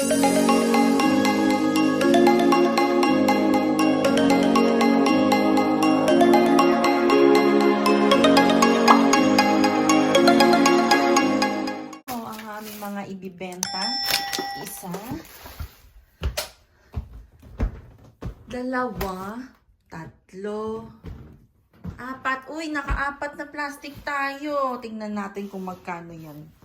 Mga ibibenta. Isa. Dalawa. Tatlo. Apat. Uy, nakaapat na plastic tayo. Tingnan natin kung magkano yan.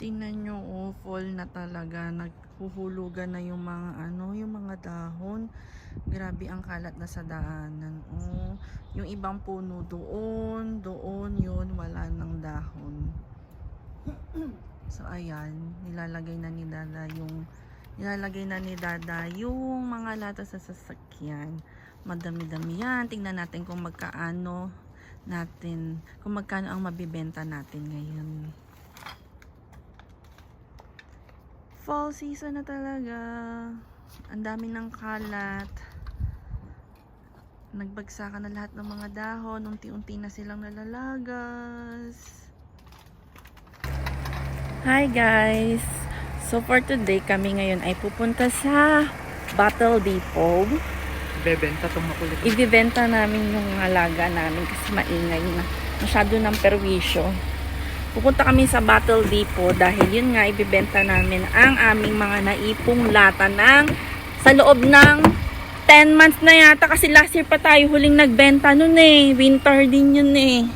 Tingnan nyo, oh, fall na talaga. Naghuhulugan na yung mga ano, yung mga dahon. Grabe ang kalat na sa daanan. Oh, yung ibang puno doon, doon, yun, wala nang dahon. So ayan, nilalagay na ni Dada yung nilalagay na ni Dada yung mga lata sa sasakyan. Madami-dami yan. Tingnan natin kung magkaano natin, kung magkano ang mabibenta natin ngayon. Fall season na talaga. Ang dami ng kalat. Nagbagsakan na lahat ng mga dahon. Unti-unti na silang nalalagas. Hi guys! So for today, kami ngayon ay pupunta sa Battle Depot. Bebenta itong makulit. Ibibenta namin yung alaga namin kasi maingay na. Masyado ng perwisyo. Pupunta kami sa Battle Depot dahil yun nga ibibenta namin ang aming mga naipong lata ng sa loob ng 10 months na yata kasi last year pa tayo huling nagbenta nun eh. Winter din yun eh.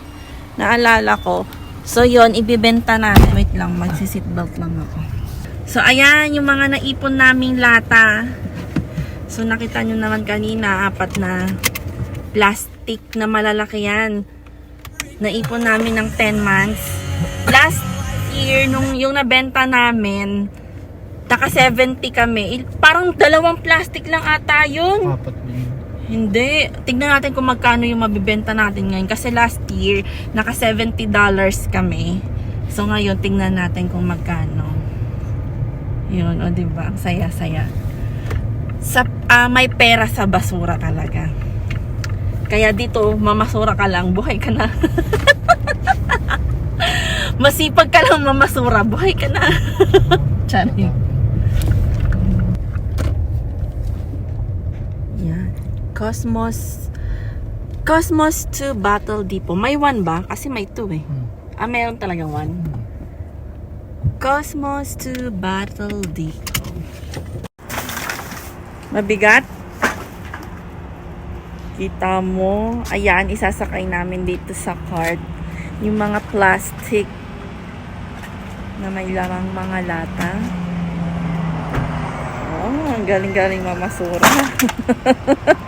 Naalala ko. So yon ibibenta natin. Wait lang, magsi-seatbelt lang ako. So ayan yung mga naipon naming lata. So nakita nyo naman kanina, apat na plastic na malalaki yan. Naipon namin ng 10 months. Last year, nung yung nabenta namin, taka 70 kami. Parang dalawang plastic lang ata yun. Apat din. Hindi. Tignan natin kung magkano yung mabibenta natin ngayon. Kasi last year, naka $70 kami. So ngayon, tingnan natin kung magkano. Yun, o diba? Ang saya-saya. Sa, ah, may pera sa basura talaga. Kaya dito, mamasura ka lang, buhay ka na. Masipag ka lang mamasura, buhay ka na. Charing. Yan. Cosmos Cosmos 2 Battle Depot. May 1 ba? Kasi may 2 eh. Hmm. Ah, meron talagang 1. Cosmos 2 Battle Depot. Mabigat? Kita mo. Ayan, isasakay namin dito sa cart. Yung mga plastic na may lamang mga lata. Oh, ang galing-galing mamasura.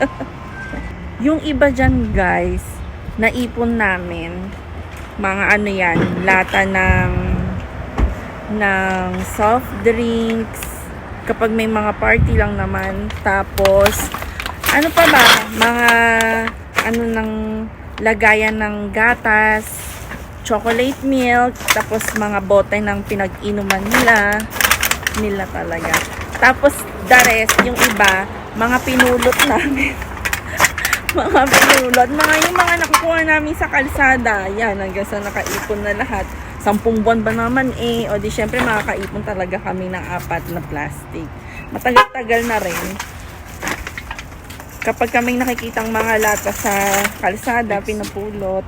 yung iba dyan guys, naipon namin mga ano yan, lata ng ng soft drinks kapag may mga party lang naman tapos ano pa ba mga ano ng lagayan ng gatas chocolate milk tapos mga bote ng pinag-inuman nila nila talaga. Tapos the rest yung iba mga pinulot namin. Mga pinulot. Mga yung mga nakukuha namin sa kalsada. Yan hanggang sa nakaipon na lahat. Sampung buwan ba naman eh. O di syempre makakaipon talaga kami ng apat na plastic. Matagal-tagal na rin. Kapag kaming nakikitang mga lata sa kalsada pinapulot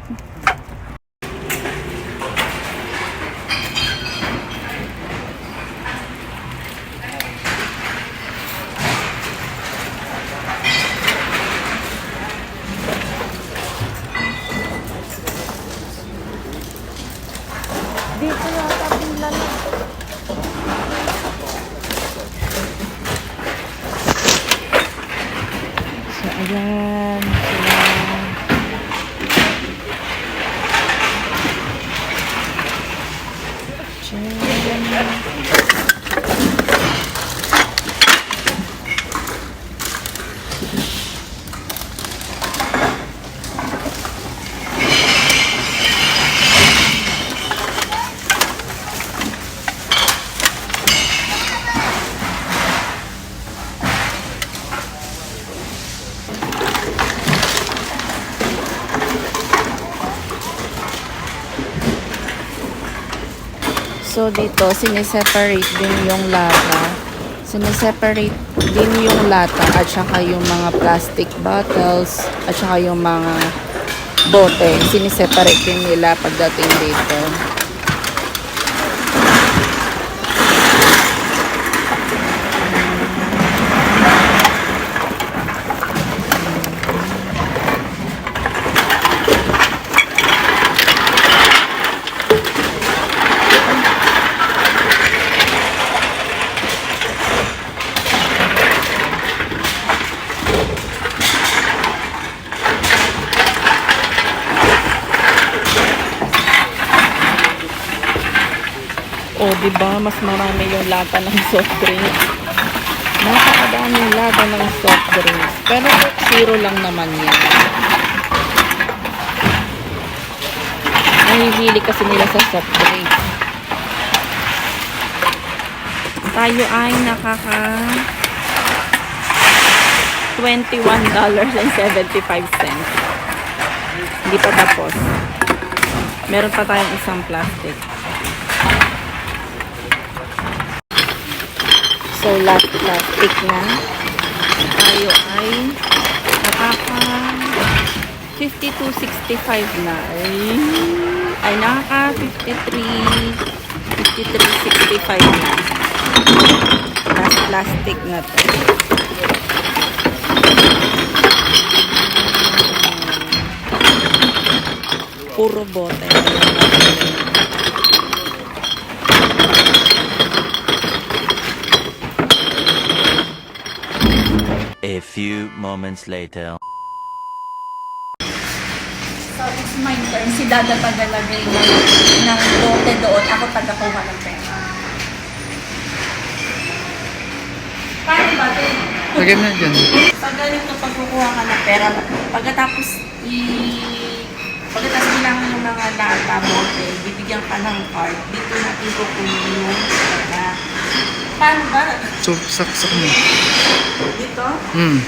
So, dito, siniseparate din yung lata. Siniseparate din yung lata at saka yung mga plastic bottles at saka yung mga bote. Siniseparate din nila pagdating dito. O, di ba mas marami yung lata ng soft drinks. Napakadaming lata ng soft drinks. Pero zero lang naman yan. Nahihili kasi nila sa soft drinks. Tayo ay nakaka $21.75. Hindi pa tapos. Meron pa tayong isang plastic. So, last plastic na. Tayo ay nakaka 52.65 na. Ay, ay nakaka 53 53.65 na. Last plastic na to. Puro bote. A few moments later. So, it's my turn. Si Dada tagalagay ng, ng bote doon. Ako tagakuha ng pera. Paano ba ito? Lagyan na dyan. Pag ganito pagkukuha ka ng pera, pagkatapos i... Pagkatapos bilangan ng mga data bote, bibigyan ka ng card, dito natin kukunin yung. Paano ba? So, saksak mo. Dito? Hmm.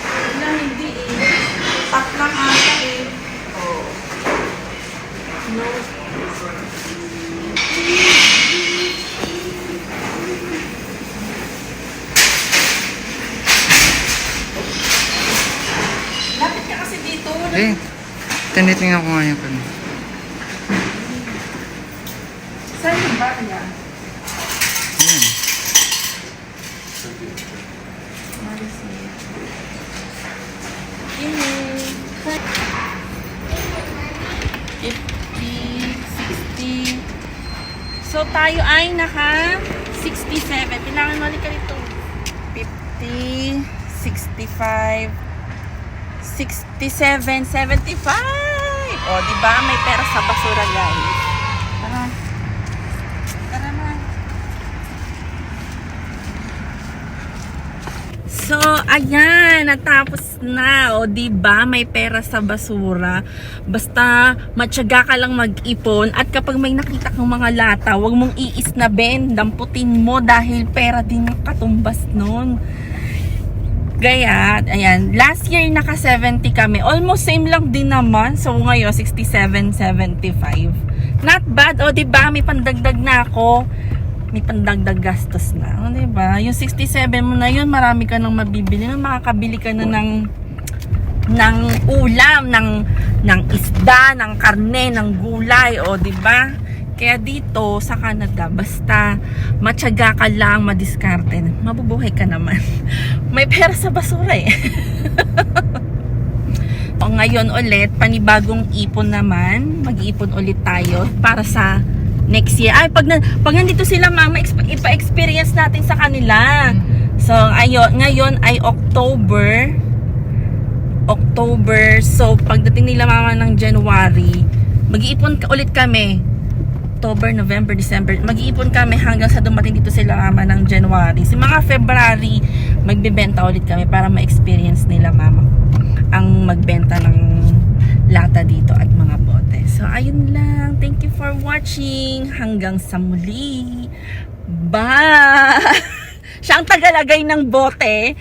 Wala, hindi eh. Lang ata eh. Oh. No. Lapit ka kasi dito. Eh, tinitingnan ko nga yung kanya. So, tayo ay naka 67. Kailangan mali ka dito. 50, 65, 67, 75. O, di ba? May pera sa basura, guys. So, ayan, natapos na. O, di ba may pera sa basura. Basta, matyaga ka lang mag-ipon. At kapag may nakita kang mga lata, wag mong iisnabin. Damputin mo dahil pera din yung katumbas nun. Gaya, ayan, last year naka 70 kami. Almost same lang din naman. So, ngayon, 67, 75. Not bad. O, di ba May pandagdag na ako may pandagdag gastos na. O, di ba? Yung 67 mo na yun, marami ka nang mabibili. Makakabili ka na ng ng ulam, ng ng isda, ng karne, ng gulay, o di ba? Kaya dito sa Canada, basta matyaga ka lang, madiskarte, mabubuhay ka naman. May pera sa basura eh. o ngayon ulit, panibagong ipon naman. Mag-iipon ulit tayo para sa next year. Ay, pag, na, pag nandito sila mama, exp- ipa-experience natin sa kanila. So, ayon, ngayon ay October. October. So, pagdating nila mama ng January, mag-iipon ka- ulit kami. October, November, December. Mag-iipon kami hanggang sa dumating dito sila mama ng January. Si mga February, magbebenta ulit kami para ma-experience nila mama ang magbenta ng lata dito at mga bote. So, ayun lang. Thank you for watching. Hanggang sa muli. Bye! Siya ang tagalagay ng bote.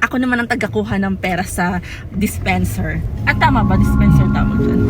Ako naman ang tagakuha ng pera sa dispenser. At tama ba? Dispenser tama dyan.